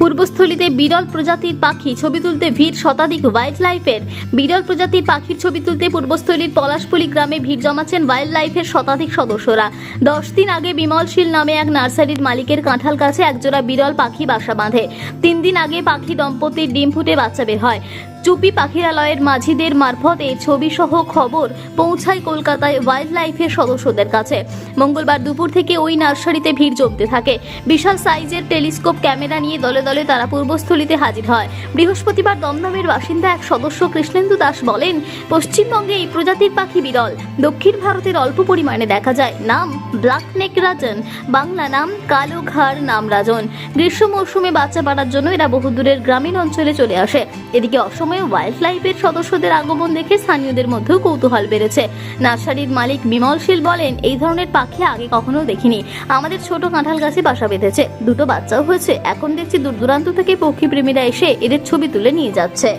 পূর্বস্থলীতে বিরল প্রজাতির পাখি ছবি তুলতে ভিড় শতাধিক ওয়াইল্ড লাইফের বিরল প্রজাতির পাখির ছবি তুলতে পূর্বস্থলীর পলাশপুলি গ্রামে ভিড় জমাচ্ছেন ওয়াইল্ড লাইফের শতাধিক সদস্যরা। দশ দিন আগে বিমল শীল নামে এক নার্সারির মালিকের কাঁঠাল কাছে একজোড়া বিরল পাখি বাসা বাঁধে। তিন দিন আগে পাখি দম্পতির ডিম ফুটে বাচ্চা বের হয়। চুপি পাখিরালয়ের মাঝিদের মারফত এই ছবি সহ খবর পৌঁছায় কলকাতায় ওয়াইল্ড লাইফের সদস্যদের কাছে। মঙ্গলবার দুপুর থেকে ওই নার্সারিতে ভিড় জমতে থাকে। বিশাল সাইজের টেলিস্কোপ ক্যামেরা নিয়ে দলে দলে তারা পূর্বস্থলিতে হাজির হয়। বৃহস্পতিবার দমদমের বাসিন্দা এক সদস্য কৃষ্ণেন্দু দাস বলেন, পশ্চিমবঙ্গে এই প্রজাতির পাখি বিরল। দক্ষিণ ভারতের অল্প পরিমাণে দেখা যায়। নাম ব্ল্যাক নেক রাজন। বাংলা নাম কালো ঘাড় নাম রাজন। গ্রীষ্ম মৌসুমে বাচ্চা পাড়ার জন্য এরা বহুদূরের গ্রামীণ অঞ্চলে চলে আসে। এদিকে অসময়ে ওয়াইল্ড লাইফের সদস্যদের আগমন দেখে স্থানীয়দের মধ্যেও কৌতূহল বেড়েছে। নার্সারির মালিক বিমল শীল বলেন এই ধরনের পাখি আগে কখনো দেখিনি। আমাদের ছোট কাঁঠাল গাছে বাসা বেঁধেছে। দুটো বাচ্চাও হয়েছে। এখন দেখছি দূর দূরান্ত থেকে পক্ষী প্রেমীরা এসে এদের ছবি তুলে নিয়ে যাচ্ছে।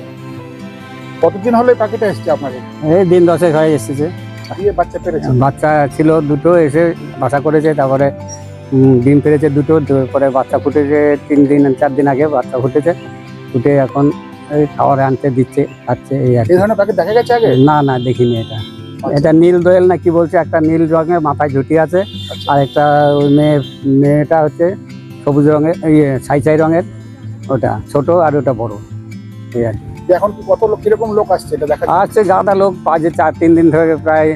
কতদিন হলে পাখিটা এসছে আপনাকে এই দিন দশেক হয়ে এসেছে। বাচ্চা পেরেছে? বাচ্চা ছিল দুটো এসে বাসা করেছে। তারপরে ডিম পেরেছে দুটো। পরে বাচ্চা ফুটেছে তিন দিন চার দিন আগে বাচ্চা ফুটেছে। ফুটে এখন এই খাওয়ারে আনতে দিচ্ছে খাচ্ছে এই আর কি। এই ধরনের পাখি দেখা গেছে আগে? না না দেখিনি এটা। এটা নীল দোয়েল না কি বলছে? একটা নীল রঙের মাথায় ঝুটি আছে। আচ্ছা। আর একটা ওই মেয়ে মেয়েটা হচ্ছে সবুজ রঙের ইয়ে ছাই ছাই রঙের। ওটা ছোট আর ওটা বড়। এই আর কি। এখন কি কত লোক কীরকম লোক আসছে? এটা দেখা আসছে গাদা লোক আজ চার তিন দিন ধরে প্রায়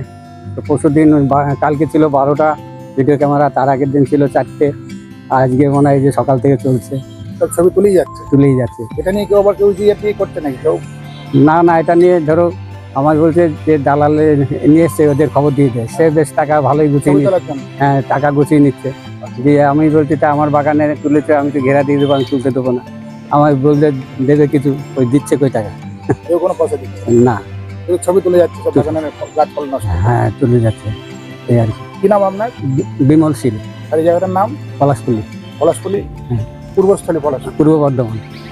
পরশু দিন কালকে ছিল বারোটা। ভিডিও ক্যামেরা তার আগের দিন ছিল চারটে। আজকে মনে হয় যে সকাল থেকে চলছে। সব ছবি তুলেই যাচ্ছে। তুলেই যাচ্ছে। এটা নিয়ে কেউ আবার কেউ টিয়ে করছে নাকি? কেউ না না এটা নিয়ে ধরো আমার বলছে যে দালালে নিয়ে এসছে ওদের খবর দিয়ে দেয়। সে বেশ টাকা ভালোই গুছিয়ে নিচ্ছে। হ্যাঁ টাকা গুছিয়ে নিচ্ছে। দিয়ে আমি বলছি তা আমার বাগানে তুলেছে আমি তো ঘেরা দিয়ে দেবো আমি তুলতে দেবো না। আমার বলতে দেবে কিছু ওই দিচ্ছে কই টাকা? কেউ কোনো পয়সা দিচ্ছে না। ছবি তুলে যাচ্ছে সব বাগানের গাছ নষ্ট হ্যাঁ তুলে যাচ্ছে। এই আর কি। নাম আপনার? বিমল শীল। আর এই জায়গাটার নাম? পলাশপুলি। পলাশপুলি? হুম। পূর্বস্থলী পলাশ। পূর্ব বর্ধমান।